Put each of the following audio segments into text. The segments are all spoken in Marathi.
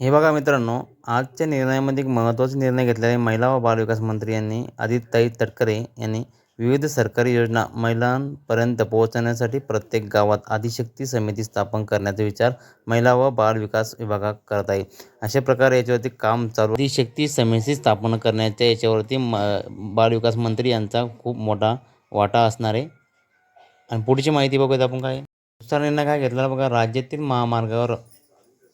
हे बघा मित्रांनो आजच्या निर्णयामध्ये एक महत्त्वाचा निर्णय घेतलेला आहे महिला व बालविकास मंत्री यांनी आदित्यताई तटकरे यांनी विविध सरकारी योजना महिलांपर्यंत पोहोचवण्यासाठी प्रत्येक गावात आदिशक्ती समिती स्थापन करण्याचा विचार महिला व बालविकास विभागात करत आहे. अशा प्रकारे याच्यावरती काम चालू आदिशक्ती समिती स्थापन करण्याच्या याच्यावरती म बालविकास मंत्री यांचा खूप मोठा वाटा असणार आहे. आणि पुढची माहिती बघूयात आपण काय. दुसरा निर्णय काय घेतला बघा राज्यातील महामार्गावर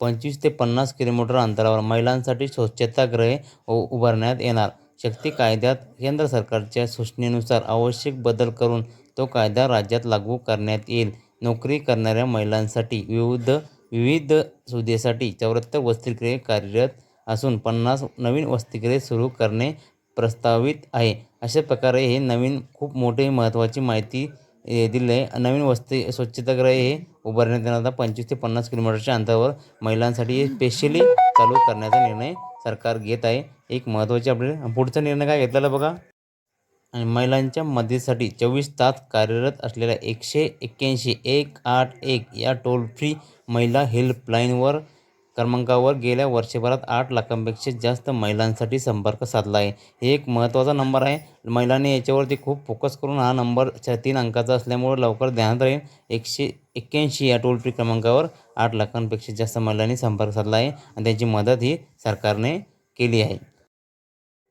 पंचवीस ते पन्नास किलोमीटर अंतरावर महिलांसाठी स्वच्छतागृहे उ उभारण्यात येणार. शक्ती कायद्यात केंद्र सरकारच्या सूचनेनुसार आवश्यक बदल करून तो कायदा राज्यात लागू करण्यात येईल. नोकरी करणाऱ्या महिलांसाठी विविध विविध सुविधेसाठी चौऱ्याहत्तर वसतिगृहे कार्यरत असून पन्नास नवीन वसतिगृहे सुरू करणे प्रस्तावित आहे. अशा प्रकारे हे नवीन खूप मोठी महत्त्वाची माहिती हे दिले आहे नवीन वस्ती स्वच्छतागृह हे उभारण्यात येणार आता पंचवीस ते पन्नास किलोमीटरच्या अंतरावर महिलांसाठी स्पेशली चालू करण्याचा निर्णय सरकार घेत आहे. एक महत्त्वाची अपडेट पुढचा निर्णय काय घेतलेला बघा. आणि महिलांच्या मदतीसाठी चोवीस तास कार्यरत असलेल्या एकशे एक्क्याऐंशी एक आठ एक या टोल फ्री महिला हेल्पलाईनवर क्रमांकावर गेल्या वर्षभरात आठ लाखांपेक्षा जास्त महिलांसाठी संपर्क साधला आहे. हे एक महत्त्वाचा नंबर आहे. महिलांनी याच्यावरती खूप फोकस करून हा नंबर च्या तीन अंकाचा असल्यामुळे लवकर ध्यानात राहील. एकशे एक्क्याऐंशी या टोल फ्री क्रमांकावर आठ लाखांपेक्षा जास्त महिलांनी संपर्क साधला आहे आणि त्यांची मदत ही सरकारने केली आहे.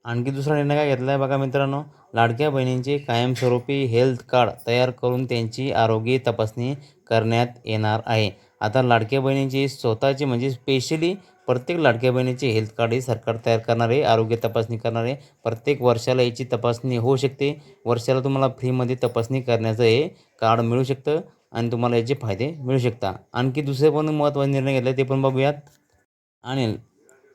आणखी दुसरा निर्णय काय घेतला आहे बघा मित्रांनो. लाडक्या बहिणींचे कायमस्वरूपी हेल्थ कार्ड तयार करून त्यांची आरोग्य तपासणी करण्यात येणार आहे. आता लाडक्या बहिणींची स्वतःची म्हणजे स्पेशली प्रत्येक लाडक्या बहिणीचे हेल्थ कार्ड हे सरकार तयार करणार आहे आरोग्य तपासणी करणार आहे. प्रत्येक वर्षाला याची तपासणी होऊ शकते. वर्षाला तुम्हाला फ्रीमध्ये तपासणी करण्याचं हे कार्ड मिळू शकतं आणि तुम्हाला याचे फायदे मिळू शकतात आणखी दुसरे पण महत्त्वाचे निर्णय घेतले ते पण बघूयात. आणि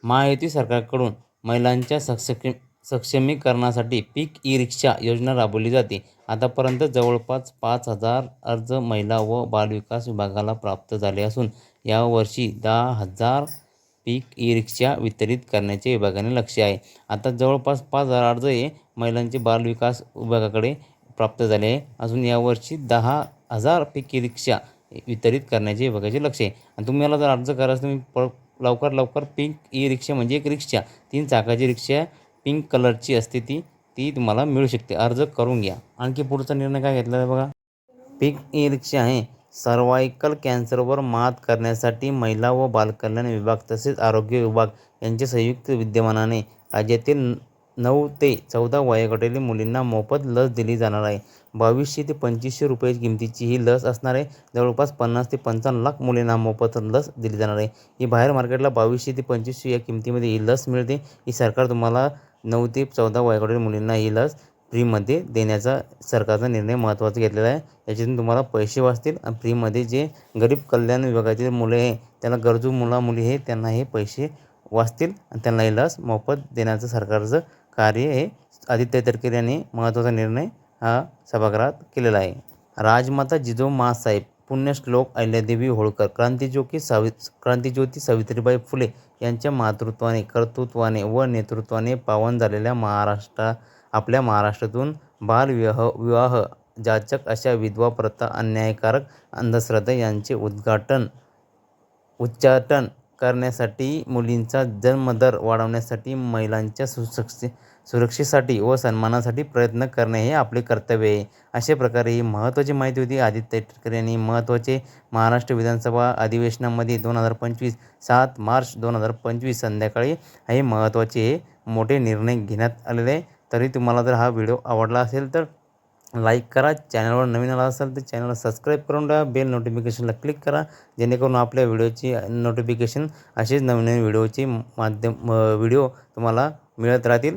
महायुती सरकारकडून महिलांच्या सक्षम सक्षमीकरणासाठी पीक ई रिक्षा योजना राबवली जाते. आतापर्यंत जवळपास पाच हजार अर्ज महिला व बालविकास विभागाला प्राप्त झाले असून यावर्षी दहा हजार पीक ई रिक्षा वितरित करण्याचे विभागाने लक्ष आहे. आता जवळपास पाच हजार अर्ज हे महिलांचे बालविकास विभागाकडे प्राप्त झाले आहे अजून यावर्षी दहा हजार पीक ई रिक्षा वितरित करण्याचे विभागाचे लक्ष आहे. आणि तुम्हाला जर अर्ज करायचं तुम्ही प लवकर लवकर पिंक ई रिक्षा म्हणजे एक रिक्षा तीन चाकाची रिक्षा पिंक कलरची असते ती ती तुम्हाला मिळू शकते. अर्ज करून घ्या. आणखी पुढचा निर्णय काय घेतला आहे बघा? पिक ई रिक्षा आहे. सर्वायकल कॅन्सरवर मात करण्यासाठी महिला व बालकल्याण विभाग तसेच आरोग्य विभाग यांच्या संयुक्त विद्यमानाने राज्यातील नऊ ते चौदा वयोगटातील मुलींना मोफत लस दिली जाणार आहे. बावीसशे ते पंचवीसशे रुपये किमतीची ही लस असणार आहे. जवळपास पन्नास ते पंचावन्न लाख मुलींना मोफत लस दिली जाणार आहे. ही बाहेर मार्केटला बावीसशे ते पंचवीसशे या किमतीमध्ये ही लस मिळते. ही सरकार तुम्हाला नऊ ते चौदा वयाकडील मुलींना ही लस फ्रीमध्ये देण्याचा सरकारचा निर्णय महत्त्वाचा घेतलेला आहे. याच्यातून तुम्हाला पैसे वाचतील आणि फ्रीमध्ये जे गरीब कल्याण विभागातील मुले आहे त्यांना गरजू मुला मुली आहे त्यांना हे पैसे वाचतील आणि त्यांना ही लस मोफत देण्याचं सरकारचं कार्य हे आदित्य तरकेर यांनी महत्त्वाचा निर्णय हा सभागृहात केलेला आहे. राजमाता जिजाऊ माँसाहेब पुण्यश्लोक अहिल्यादेवी होळकर. क्रांतिज्योती सावि क्रांतिज्योती सावित्रीबाई फुले यांच्या मातृत्वाने कर्तृत्वाने व नेतृत्वाने पावन झालेल्या महाराष्ट्र आपल्या महाराष्ट्रातून बालविवाह विवाह जाचक अशा विधवा प्रथा अन्यायकारक अंधश्रद्धा यांचे उद्घाटन उच्चाटन करण्यासाठी मुलींचा जन्मदर वाढवण्यासाठी महिलांच्या सुसक्ष सुरक्षेसाठी व सन्मानासाठी प्रयत्न करणे हे आपले कर्तव्य आहे. अशा प्रकारे ही महत्त्वाची माहिती होती. आदित्य ठाकरे यांनी महत्त्वाचे महाराष्ट्र विधानसभा अधिवेशनामध्ये दोन हजार पंचवीस सात मार्च दोन हजार पंचवीस संध्याकाळी हे महत्त्वाचे हे मोठे निर्णय घेण्यात आलेले आहे. तरी तुम्हाला जर हा व्हिडिओ आवडला असेल तर लाईक करा. चॅनलवर नवीन आला असाल तर चॅनलला सबस्क्राईब करून ठेवा. बेल नोटिफिकेशनला क्लिक करा. जेणेकरून आपल्या व्हिडिओची नोटिफिकेशन असेच नवीन नवीन व्हिडिओची माध्यम व्हिडिओ तुम्हाला मिळत राहतील.